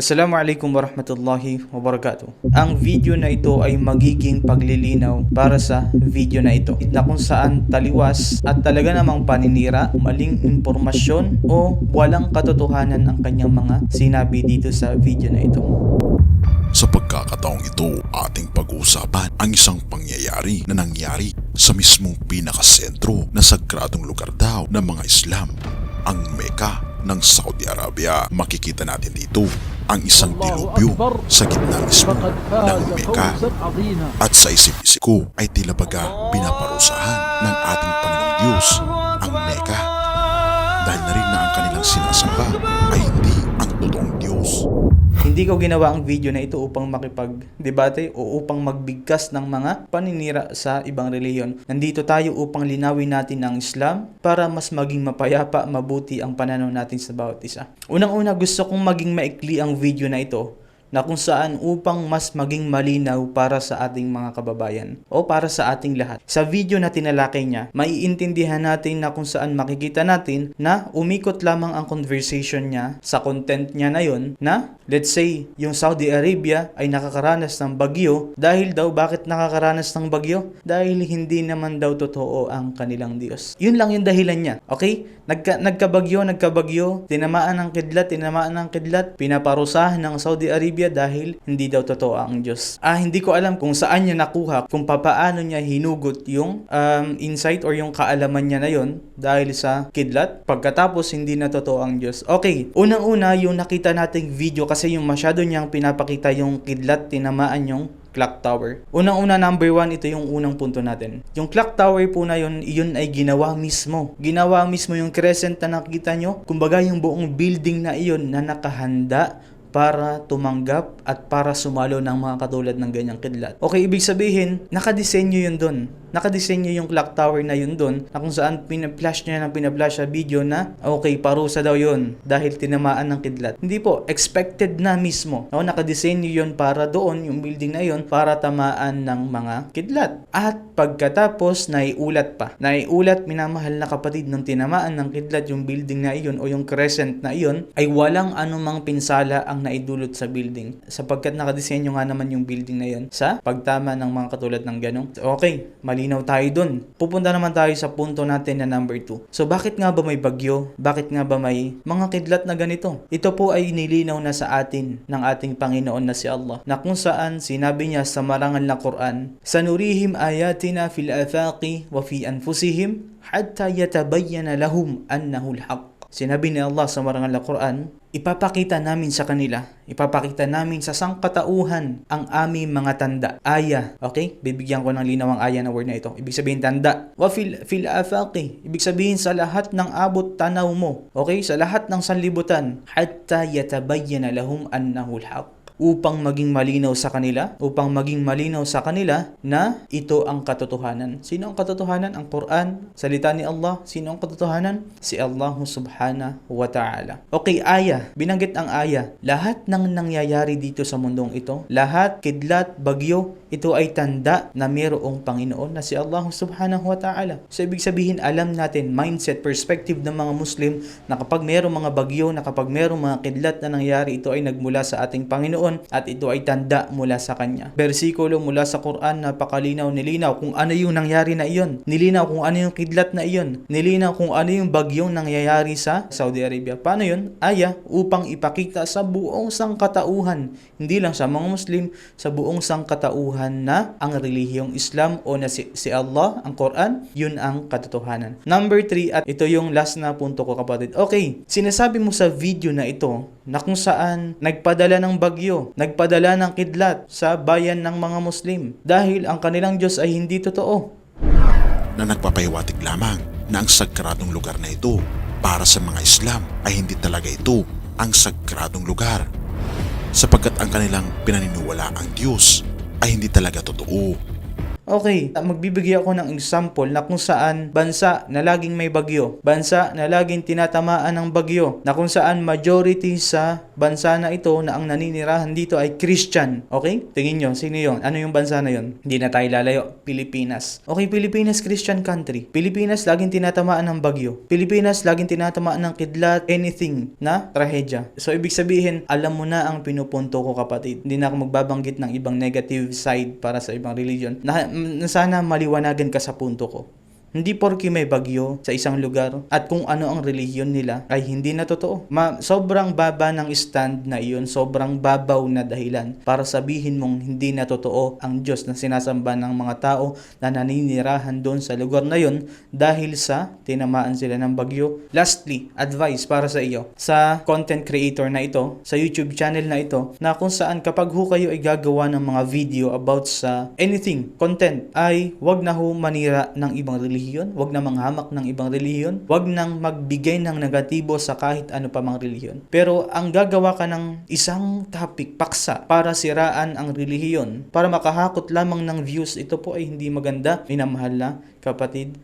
Assalamualaikum warahmatullahi wabarakatuh. Ang video na ito ay magiging paglilinaw para sa video na ito na kung saan taliwas at talaga namang paninira, maling impormasyon o walang katotohanan ang kanyang mga sinabi dito sa video na ito. Sa pagkakataong ito, ating pag-uusapan ang isang pangyayari na nangyari sa mismong pinakasentro na sagradong lugar daw ng mga Islam, ang Mecca ng Saudi Arabia. Makikita natin dito ang isang dilubyo sa gitna mismo ng Mecca at sa isip-isip ko ay tila baga pinaparusahan ng ating Panginoong Diyos ang Mecca dahil na rin na ang kanilang sinasamba ay hindi Diyos. Hindi ko ginawa ang video na ito upang makipag-debate o upang magbigkas ng mga paninira sa ibang reliyon. Nandito tayo upang linawin natin ang Islam para mas maging mapayapa, mabuti ang pananaw natin sa bawat isa. Unang-una gusto kong maging maikli ang video na ito na kung saan upang mas maging malinaw para sa ating mga kababayan o para sa ating lahat. Sa video na tinalakay niya, maiintindihan natin na kung saan makikita natin na umikot lamang ang conversation niya sa content niya na yon na let's say yung Saudi Arabia ay nakakaranas ng bagyo dahil daw bakit nakakaranas ng bagyo? Dahil hindi naman daw totoo ang kanilang Diyos. Yun lang yung dahilan niya. Okay? Nagka, nagkabagyo, nagkabagyo, tinamaan ng kidlat, tinamaan ng kidlat, pinaparusahan ng Saudi Arabia dahil hindi daw totoo ang Diyos. Ah, hindi ko alam kung saan niya nakuha, kung papaano niya hinugot yung um, insight or yung kaalaman niya na yon dahil sa kidlat. Pagkatapos, hindi na totoo ang Diyos. Okay, unang-una yung nakita nating video kasi yung masyado niyang pinapakita yung kidlat, tinamaan yung clock tower. Unang-una number one, ito yung unang punto natin. Yung clock tower po na yun, yun ay ginawa mismo. Ginawa mismo yung crescent na nakita nyo. Kumbaga yung buong building na iyon na nakahanda para tumanggap at para sumalo ng mga katulad ng ganyang kidlat. Okay, ibig sabihin, nakadesenyo yun doon. Nakadesenyo yung clock tower na yun doon na kung saan pina-flash niya ng pina-flash sa video na okay, parusa daw yun dahil tinamaan ng kidlat. Hindi po, expected na mismo. No, nakadesenyo yun para doon, yung building na yun, para tamaan ng mga kidlat. At pagkatapos, naiulat pa. Naiulat, minamahal na kapatid, nung tinamaan ng kidlat yung building na iyon o yung crescent na iyon, ay walang anumang pinsala ang naidulot sa building. Sapagkat nakadesenyo nga naman yung building na yun sa pagtama ng mga katulad ng ganong. Okay, malinaw tayo dun. Pupunta naman tayo sa punto natin na number 2. So bakit nga ba may bagyo? Bakit nga ba may mga kidlat na ganito? Ito po ay nilinaw na sa atin ng ating Panginoon na si Allah na kung saan sinabi niya sa marangal na Quran, Sanurihim ayatina fil afaqi wa fi anfusihim hatta yatabayyana lahum annahu al-haq. Sinabi ni Allah sa marangal na Quran, ipapakita namin sa kanila, ipapakita namin sa sangkatauhan ang aming mga tanda. Aya, okay? Bibigyan ko ng linaw ang aya na word na ito. Ibig sabihin tanda. Wa fil, fil afaqi. Ibig sabihin sa lahat ng abot tanaw mo. Okay? Sa lahat ng sanlibutan. Hatta yatabayyana lahum annahu al-haq upang maging malinaw sa kanila, upang maging malinaw sa kanila na ito ang katotohanan. Sino ang katotohanan? Ang Quran, salita ni Allah. Sino ang katotohanan? Si Allah subhanahu wa ta'ala. Okay, aya. Binanggit ang aya. Lahat ng nangyayari dito sa mundong ito, lahat, kidlat, bagyo, ito ay tanda na mayroong Panginoon na si Allah subhanahu wa ta'ala. So, ibig sabihin, alam natin, mindset, perspective ng mga Muslim na kapag mayroong mga bagyo, na kapag mayroong mga kidlat na nangyari, ito ay nagmula sa ating Panginoon at ito ay tanda mula sa Kanya. Versikulo mula sa Quran, napakalinaw, nilinaw kung ano yung nangyari na iyon. Nilinaw kung ano yung kidlat na iyon. Nilinaw kung ano yung bagyong nangyayari sa Saudi Arabia. Paano yun? Aya, upang ipakita sa buong sangkatauhan, hindi lang sa mga Muslim, sa buong sangkatauhan na ang relihiyong Islam o na si, si Allah, ang Quran, yun ang katotohanan. Number 3, at ito yung last na punto ko kapatid. Okay, sinasabi mo sa video na ito na kung saan nagpadala ng bagyo, nagpadala ng kidlat sa bayan ng mga Muslim dahil ang kanilang Diyos ay hindi totoo. na nagpapahiwatig lamang na ang sagradong lugar na ito para sa mga Islam ay hindi talaga ito ang sagradong lugar sapagkat ang kanilang pinaniniwala ang Diyos ay hindi talaga totoo. Okay, magbibigay ako ng example na kung saan bansa na laging may bagyo, bansa na laging tinatamaan ng bagyo, na kung saan majority sa bansa na ito na ang naninirahan dito ay Christian. Okay? Tingin nyo, sino yon? Ano yung bansa na yon? Hindi na tayo lalayo. Pilipinas. Okay, Pilipinas, Christian country. Pilipinas, laging tinatamaan ng bagyo. Pilipinas, laging tinatamaan ng kidlat, anything na trahedya. So, ibig sabihin, alam mo na ang pinupunto ko kapatid. Hindi na ako magbabanggit ng ibang negative side para sa ibang religion. Na, sana maliwanagan ka sa punto ko. Hindi porki may bagyo sa isang lugar at kung ano ang relihiyon nila ay hindi na totoo. Ma, sobrang baba ng stand na iyon, sobrang babaw na dahilan para sabihin mong hindi na totoo ang Diyos na sinasamba ng mga tao na naninirahan doon sa lugar na yon dahil sa tinamaan sila ng bagyo. Lastly, advice para sa iyo sa content creator na ito, sa YouTube channel na ito, na kung saan kapag ho kayo ay gagawa ng mga video about sa anything, content, ay wag na ho manira ng ibang relihiyon, wag na manghamak ng ibang relihiyon, wag nang magbigay ng negatibo sa kahit ano pa mang relihiyon. Pero ang gagawa ka ng isang topic, paksa, para siraan ang relihiyon, para makahakot lamang ng views, ito po ay hindi maganda, minamahal na kapatid.